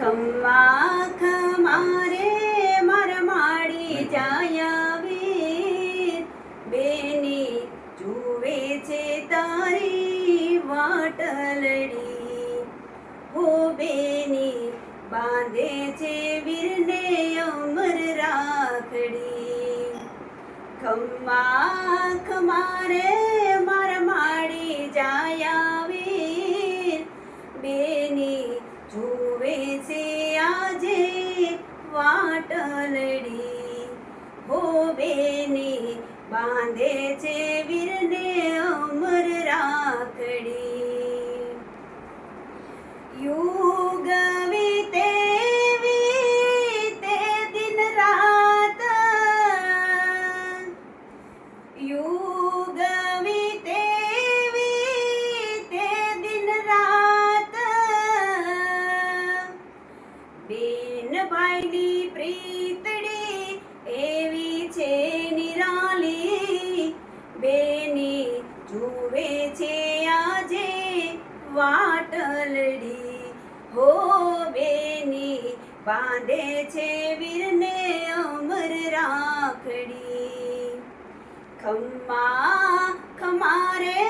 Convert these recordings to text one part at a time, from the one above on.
ખમ્મા ખમારે માર માડી જાય વીર બેની જુએ છે તારી વાટલડી. હો બેની બાંધે છે વીરને અમર રાખડી. ખમ્મા ખમારે માર માડી જાય. બાંધે છે વીરને અમર રાખડી. યુગ વીતે વીતે દિન રાત. યુગ વીતે વીતે દિન રાત. બેન ભાઈની વાટલડી, હો બેની, બાંધે છે વીરને અમર રાખડી. ખમ્મા ખમારે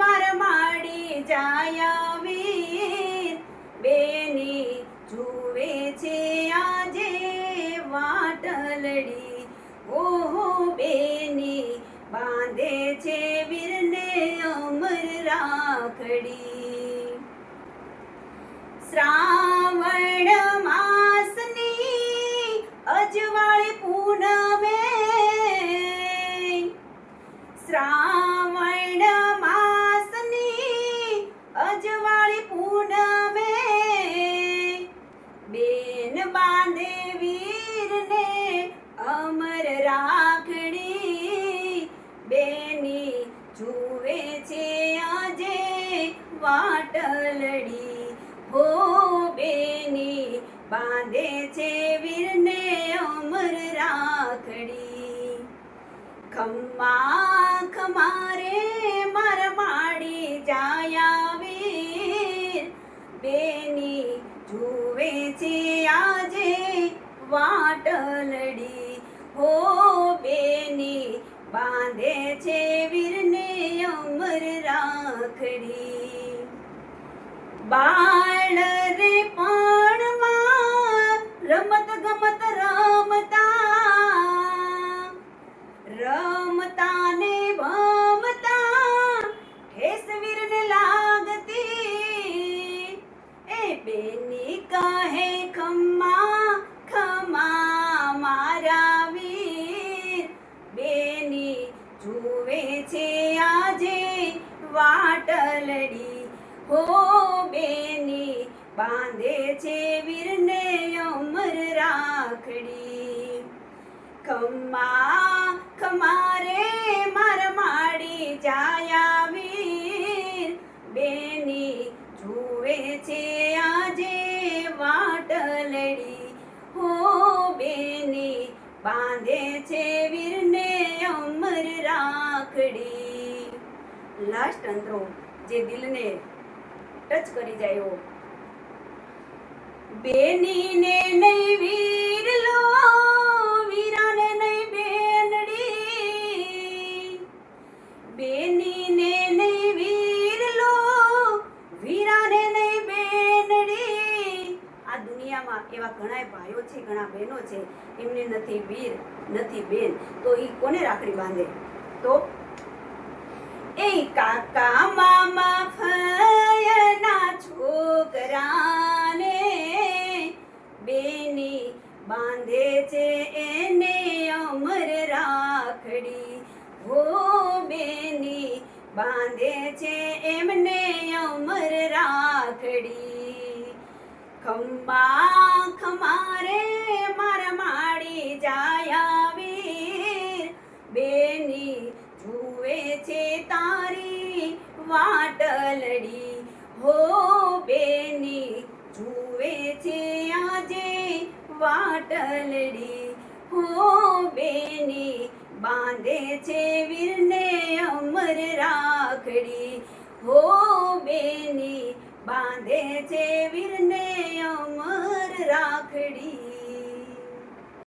માર માડી જાયા વીર. બેની જુએ છે આજે વાટલડી ઓહો બેની, બાંધે છે વીરને અમર રાખડી. ত্রাণ હો બેની બાંધે છે વીરને અમર રાખડી. ખમ્મા ખમારે માર માડી જાયા વીર બેની જુએ છે આજે વાટલડી. હો બેની બાંધે છે વીરને અમર રાખડી. બાળ રે પાણમાં રમત ગમત રમતા રમતા ને ભમતા ઠેસ વીરને લાગતી, એ બેની કહે ખમ્મા ખમા મારા વીર, બેની જુએ છે આજે વાટલડી હો બેની બાંધે છે વીરને અમર રાખડી. ખમ્મા ખમારે માર માડી જાયા વીર બેની જુએ છે આજે વાટલડી હો બેની બાંધે છે વીરને અમર રાખડી. લાસ્ટ અંતરો જે દિલને ટચ કરી જાય એવો. બેનીને નહીં વીર લો વીરાને નહીં બેનડી. બેનીને નહીં વીર લો વીરાને નહીં બેનડી. આ દુનિયામાં એવા ઘણા ભાઈઓ છે, ઘણા બહેનો છે, એમને નથી વીર, નથી બેન, તો એ કોને રાખડી બાંધે? તો એ કાકા, મામા ફયના છોકરાને બેની બાંધે છે એને અમર રાખડી. હો બેની બાંધે છે એમને અમર રાખડી. ખંબા ખમારે માર છે આજે વાટલડી. હો બેની, બાંધે છે વીરને અમર રાખડી. હો બેની, બાંધે છે વીરને અમર રાખડી.